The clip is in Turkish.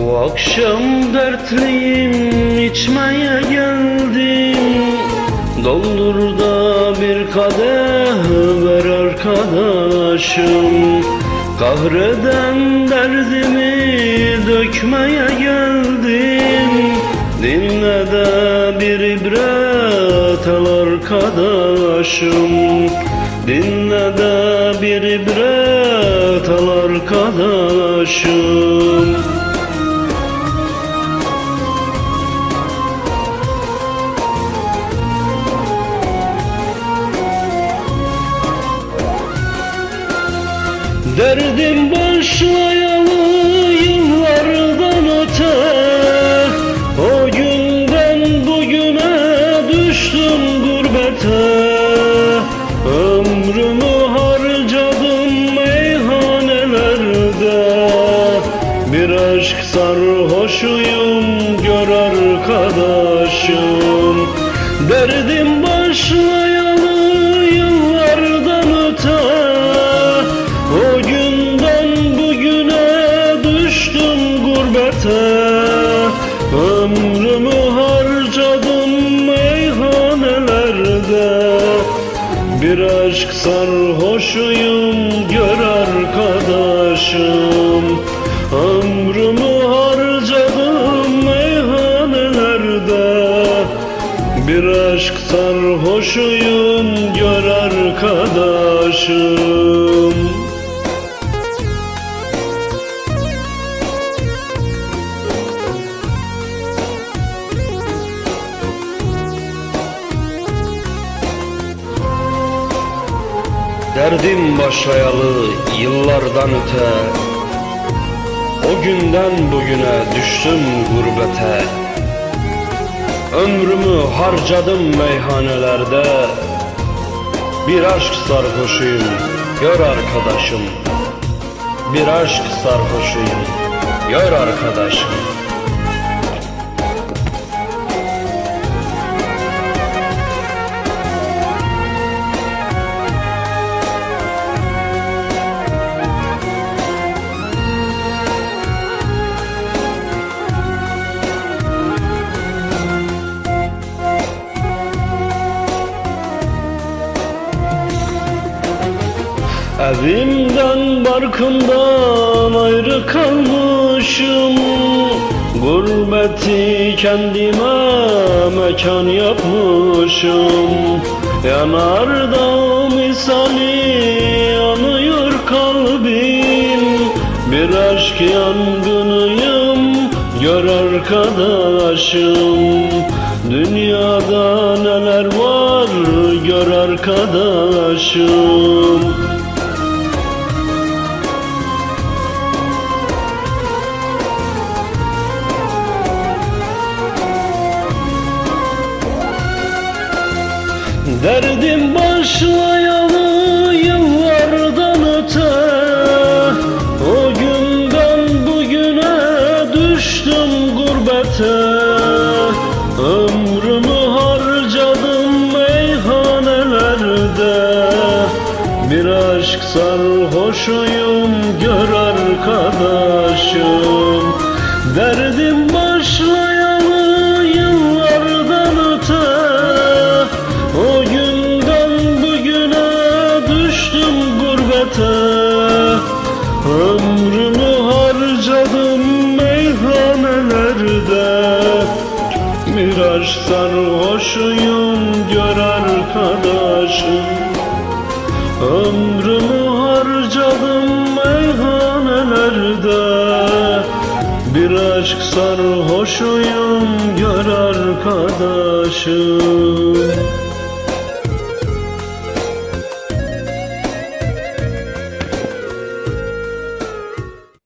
Bu akşam dertliyim içmeye geldim. Doldur da bir kadeh ver arkadaşım. Kahreden derdimi dökmeye geldim. Dinle de bir ibret al arkadaşım. Dinle de bir ibret al arkadaşım Derdim başlayalı yıllardan öte. O günden bugüne düştüm gurbete. Ömrümü harcadım meyhanelerde. Bir aşk sarhoşuyum gör arkadaşım. Derdim başlayalı Bir aşk sarhoşuyum gör arkadaşım. Ömrümü harcadım meyhanelerde. Bir aşk sarhoşuyum gör arkadaşım Derdim başlayalı yıllardan öte. O günden bugüne düştüm gurbete. Ömrümü harcadım meyhanelerde. Bir aşk sarhoşuyum gör arkadaşım. Bir aşk sarhoşuyum gör arkadaşım Evimden barkımdan ayrı kalmışım. Gurbeti kendime mekan yapmışım. Yanardağ misali yanıyor kalbim. Bir aşk yangınıyım gör arkadaşım. Dünyada neler var gör arkadaşım Derdim başlayalı yıllardan öte. O günden bugüne düştüm gurbete. Ömrümü harcadım meyhanelerde. Bir aşk sarhoşuyum gör arkadaşım. Derdim Ömrümü harcadım meyhanelerde Miraç sarhoşuyum gör arkadaşım. Ömrümü harcadım meyhanelerde Bir aşk sarhoşuyum gör arkadaşım.